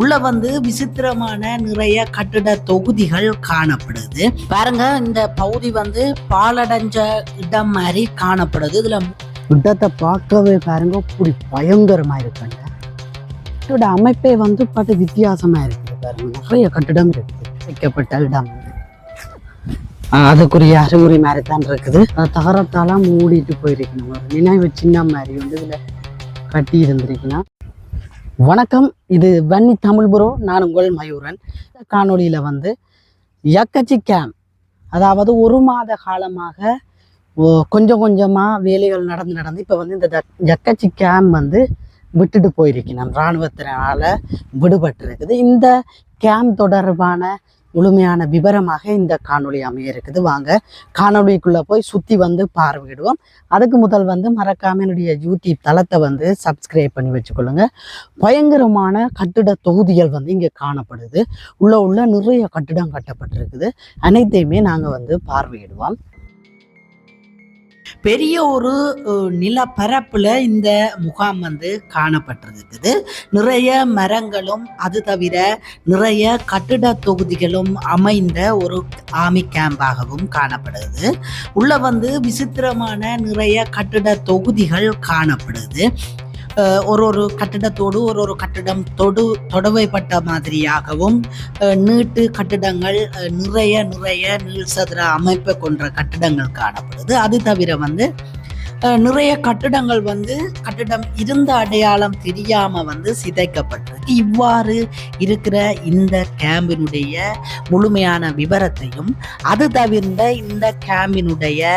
உள்ள வந்து விசித்திரமான நிறைய கட்டிட தொகுதிகள் காணப்படுது. பாருங்க இந்த பகுதி வந்து பாலடைஞ்ச இடம் மாதிரி காணப்படுது. இதுல இடத்தை பார்க்கவே பாருங்க இப்படி பயங்கரமா இருக்குங்க. இதோட அமைப்பே வந்து பார்த்து வித்தியாசமா இருக்குது பாருங்க. நிறைய கட்டிடம் இருக்குது. வைக்கப்பட்ட இடம். அதுக்குரிய அறிகுறி மாதிரி தான் இருக்குது. தகரத்தாலாம் மூடிட்டு போயிருக்கணும். ஒரு நினைவு சின்னம் மாதிரி வந்து இதுல கட்டி இருந்திருக்கணும் வணக்கம். இது வன்னி தமிழ் புரோ. நான் உங்கள் மயூரன். இந்த வந்து எக்கச்சி கேம்ப் அதாவது ஒரு மாத காலமாக ஓ கொஞ்சம் கொஞ்சமாக வேலைகள் நடந்து நடந்து இப்போ வந்து இந்த ஜக்- கேம்ப் வந்து விட்டுட்டு போயிருக்கேன் இராணுவத்தினால் விடுபட்டு விடுபட்டிருக்குது. இந்த கேம்ப் தொடர்பான முழுமையான விவரமாக இந்த காணொளி அமைய இருக்குது. வாங்க காணொளிக்குள்ளே போய் சுற்றி வந்து பார்வையிடுவோம். அதுக்கு முதல் வந்து மறக்காம என்னுடைய யூடியூப் தளத்தை வந்து சப்ஸ்கிரைப் பண்ணி வச்சுக்கொள்ளுங்க. பயங்கரமான கட்டிட தொகுதிகள் வந்து இங்கே காணப்படுது. உள்ள உள்ள நிறைய கட்டிடம் கட்டப்பட்டிருக்குது. அனைத்தையுமே நாங்கள் வந்து பார்வையிடுவோம். பெரிய ஒரு நிலப்பரப்பில் இந்த முகாம் வந்து காணப்பட்டிருக்குது நிறைய மரங்களும் அது தவிர நிறைய கட்டிட தொகுதிகளும் அமைந்த ஒரு ஆமி கேம்பாகவும் காணப்படுது. உள்ள வந்து விசித்திரமான நிறைய கட்டிட தொகுதிகள் காணப்படுது. ஒரு ஒரு கட்டிடத்தோடு ஒரு ஒரு கட்டிடம் தொடு தொடவைப்பட்ட மாதிரியாகவும் நீட்டு கட்டிடங்கள் அஹ், நிறைய நிறைய நீள் சதுர அமைப்பை கொண்ட கட்டிடங்கள் காணப்படுது. அது தவிர வந்து நிறைய கட்டிடங்கள் வந்து கட்டிடம் இருந்த அடையாளம் தெரியாம வந்து சிதைக்கப்பட்டிருக்கு. இவ்வாறு இருக்கிற இந்த கேம்பினுடைய முழுமையான விவரத்தையும் அது தவிர்ந்த இந்த கேம்பினுடைய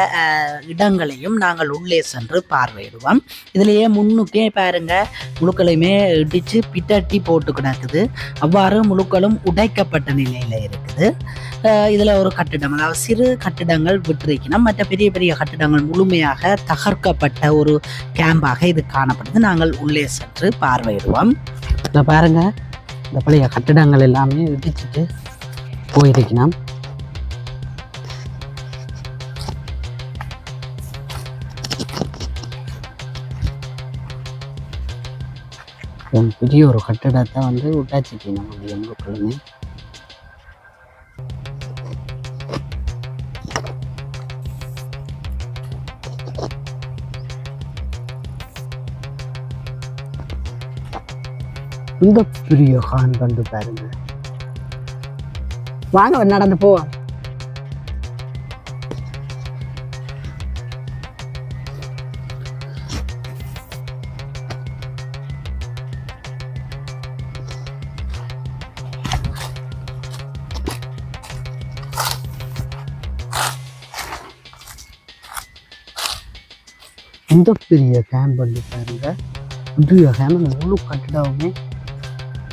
இடங்களையும் நாங்கள் உள்ளே சென்று பார்வையிடுவோம். இதுலயே முன்னுக்கே பாருங்க முழுக்களையுமே இடிச்சு பிட்டட்டி போட்டு கிடக்குது. அவ்வாறு முழுக்களும் உடைக்கப்பட்ட நிலையில இருக்குது. இதில் இதுல ஒரு கட்டிடம் அதாவது சிறு கட்டிடங்கள் விட்டிருக்கணும் மற்ற பெரிய பெரிய கட்டிடங்கள் முழுமையாக பார்க்கப்பட்ட ஒரு கேம்பாக இது காணப்படுது. நாங்கள் உள்ளே சென்று பார்வையிடுவோம். இதில் பாருங்க இந்த பழைய கட்டிடங்கள் எல்லாமே இடிச்சிட்டு போயிருக்கணும் பெரிய ஒரு கட்டிடத்தை வந்து உட்டாச்சிட்டு நம்ம எங்களுக்குள்ளுமே இந்த பெரிய கான் கண்டு பாருங்க. வாங்க நடந்து போவோம். இந்த பெரிய கேம்ப் வந்து பாருங்கள் பெரிய கேம்ப் அந்த முழு கட்டிடமுமே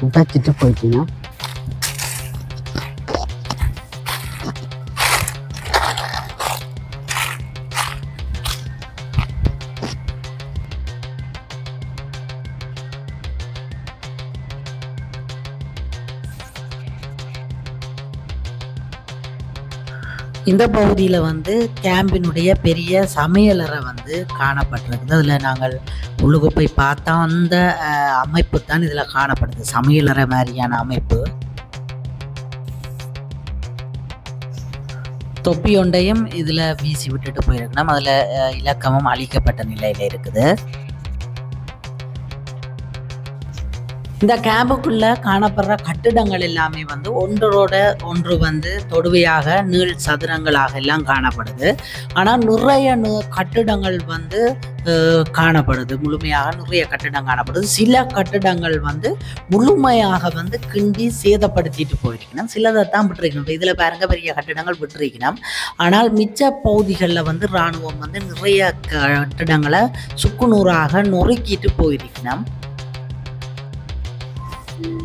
உடைச்சிட்டு இந்த பகுதியில் வந்து கேம்பினுடைய பெரிய சமையலறை வந்து காணப்பட்டிருக்குது. அதில் நாங்கள் உள்ளுக்கு போய் பார்த்தா அந்த அமைப்பு தான் இதில் காணப்படுது. சமையலறை மாதிரியான அமைப்பு. தொப்பி ஒன்றையும் இதில் வீசி விட்டுட்டு போயிருக்கணும். அதில் இலக்கமும் அழிக்கப்பட்ட நிலையில் இருக்குது. இந்த கேம்புக்குள்ள காணப்படுற கட்டிடங்கள் எல்லாமே வந்து ஒன்றோட ஒன்று வந்து தொடுவையாக நீள் சதுரங்களாக எல்லாம் காணப்படுது. ஆனால் நிறைய கட்டிடங்கள் வந்து காணப்படுது. முழுமையாக நிறைய கட்டிடம் காணப்படுது. சில கட்டிடங்கள் வந்து முழுமையாக வந்து கிண்டி சேதப்படுத்திட்டு போயிருக்கணும். சிலதை தான் விட்டுருக்கணும். இதில் பாருங்க பெரிய கட்டிடங்கள் விட்டுருக்கணும். ஆனால் மிச்ச பகுதிகளில் வந்து இராணுவம் வந்து நிறைய கட்டிடங்களை சுக்குநூறாக நொறுக்கிட்டு போயிருக்கணும்.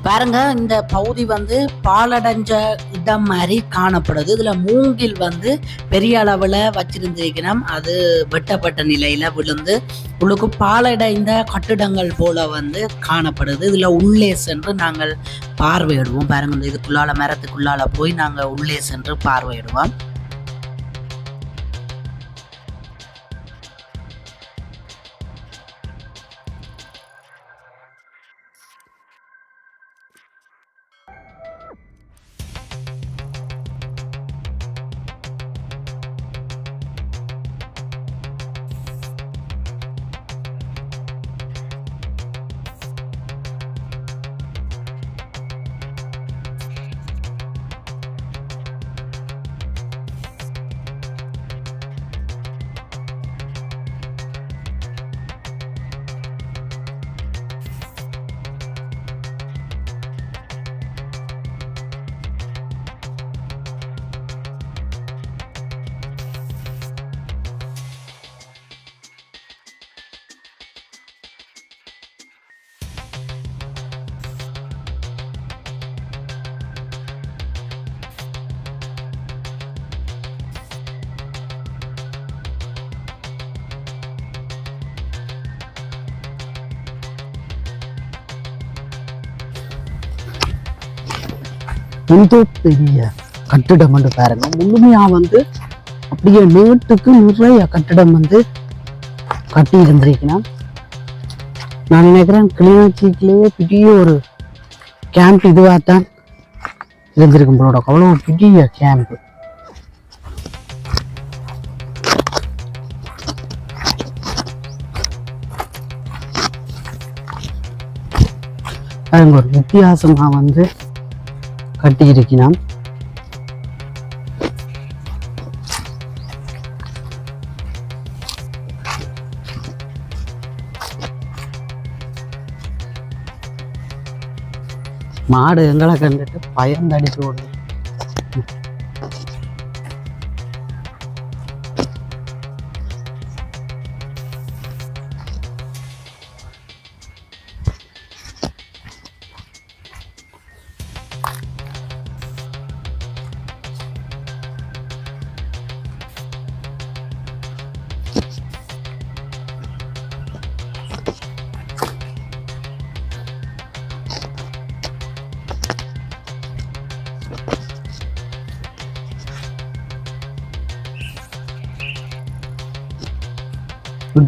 பாருங்க இந்த பகுதி வந்து பாலடைஞ்ச இடம் மாதிரி காணப்படுது. இதுல மூங்கில் வந்து பெரிய அளவுல வச்சிருந்திருக்கணும். அது வெட்டப்பட்ட நிலையில விழுந்து உள்ளுக்கு பாலடைந்த கட்டிடங்கள் போல வந்து காணப்படுது. இதுல உள்ளே சென்று நாங்கள் பார்வையிடுவோம். பாருங்க இந்த இதுக்குள்ளால மரத்துக்குள்ளால போய் நாங்கள் உள்ளே சென்று பார்வையிடுவோம். எந்த பெரிய கட்டிடம் வந்து பாருங்க. முழுமையா வந்து அப்படியே நேட்டுக்கு நிறைய கட்டிடம் வந்து கட்டி இருந்திருக்கணும் நான் நினைக்கிறேன் கிளிநொச்சிக்குள்ளேயே பெரிய ஒரு கேம்ப் இதுவாக தான் இருந்திருக்கும் போலோட அவ்வளோ பெரிய கேம்ப் பாருங்க ஒரு வித்தியாசமாக வந்து கட்டி மாடு எங்களை கண்டுட்டு பயந்தடிச்சு ஓடுது.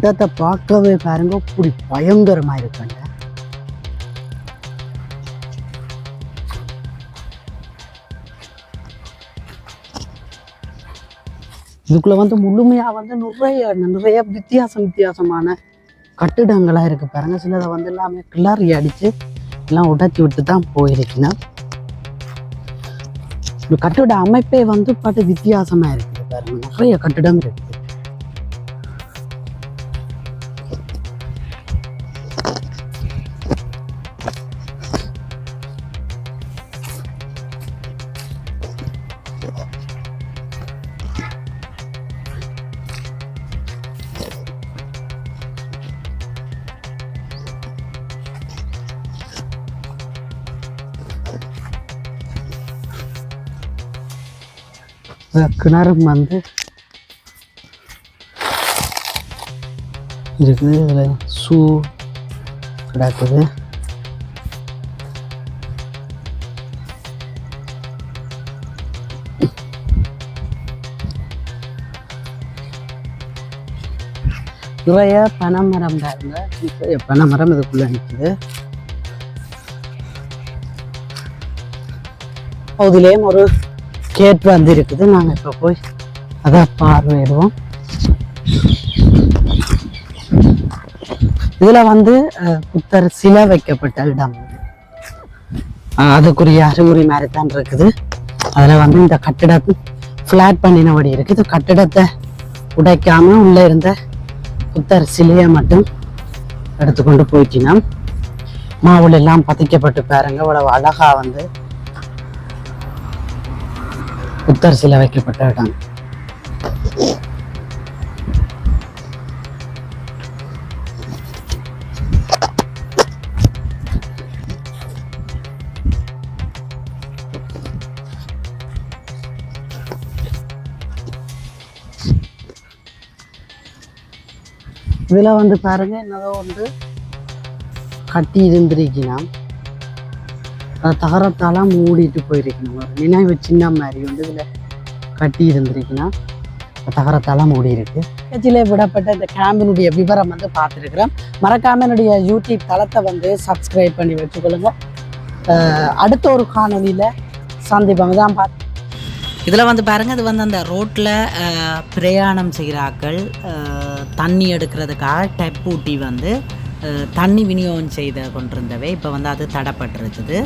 விட்டத்தை பார்க்கவே பாருங்க. இப்படி பயங்கரமா இருக்குங்க. இதுக்குள்ள வந்து முழுமையா வந்து நிறைய நிறைய வித்தியாசம் வித்தியாசமான கட்டிடங்களா இருக்கு பாருங்க. சிலதை வந்து எல்லாமே கிளறி அடிச்சு எல்லாம் உடைச்சி விட்டு தான் போயிருக்குன்னா இந்த கட்டிட அமைப்பே வந்து பாட்டு வித்தியாசமா இருக்குது பாருங்க. நிறைய கட்டிடம் இருக்கு. கிணறும் வந்து இருக்குது இதில் ஷூ கிடக்குது. நிறைய பனைமரம் பாருங்க. நிறைய பனைமரம் இதுக்குள்ள நிற்குது அதுலேயும் ஒரு கேட் வந்து இருக்குது நாங்கள் இப்போ போய் அதை பார்வையிடுவோம் இதில் வந்து புத்தர் சிலை வைக்கப்பட்ட இடம். அதுக்குரிய அறிகுறி மாதிரி தான் இருக்குது. அதில் வந்து இந்த கட்டிடத்தை ஃப்ளாட் பண்ணினபடி இருக்குது கட்டிடத்தை உடைக்காம உள்ளே இருந்த புத்தர் சிலையை மட்டும் எடுத்துக்கொண்டு போயிட்டினா மாவுல எல்லாம் பதிக்கப்பட்டு பாருங்க. இவ்வளவு அழகா வந்து புத்தர் சிலை வைக்கப்பட்ட இடம் இதுல வந்து பாருங்க என்னதோ வந்து கட்டி இருந்திருக்கலாம் அது மூடிட்டு போயிருக்கணும். ஒரு நினைவு சின்ன மாதிரி வந்து இதில் கட்டி இருந்திருக்குன்னா தகரத்தால மூடி இருக்கு கட்சியில் விடப்பட்ட இந்த கேம்பினுடைய விவரம் வந்து பார்த்துருக்குறேன் மறக்காம என்னுடைய யூடியூப் தளத்தை வந்து சப்ஸ்கிரைப் பண்ணி வச்சுக்கொள்ளுங்க. அடுத்த ஒரு காணொலியில் சந்திப்பாங்க தான் பார்த்து இதில் வந்து பாருங்கள் இது வந்து அந்த ரோட்டில் பிரயாணம் செய்கிறாக்கள் தண்ணி எடுக்கிறதுக்காக டெப் ஊட்டி வந்து தண்ணி விநியோகம் செய்து கொண்டிருந்தவை. இப்போ வந்து அது தடைப்பட்டிருக்குது.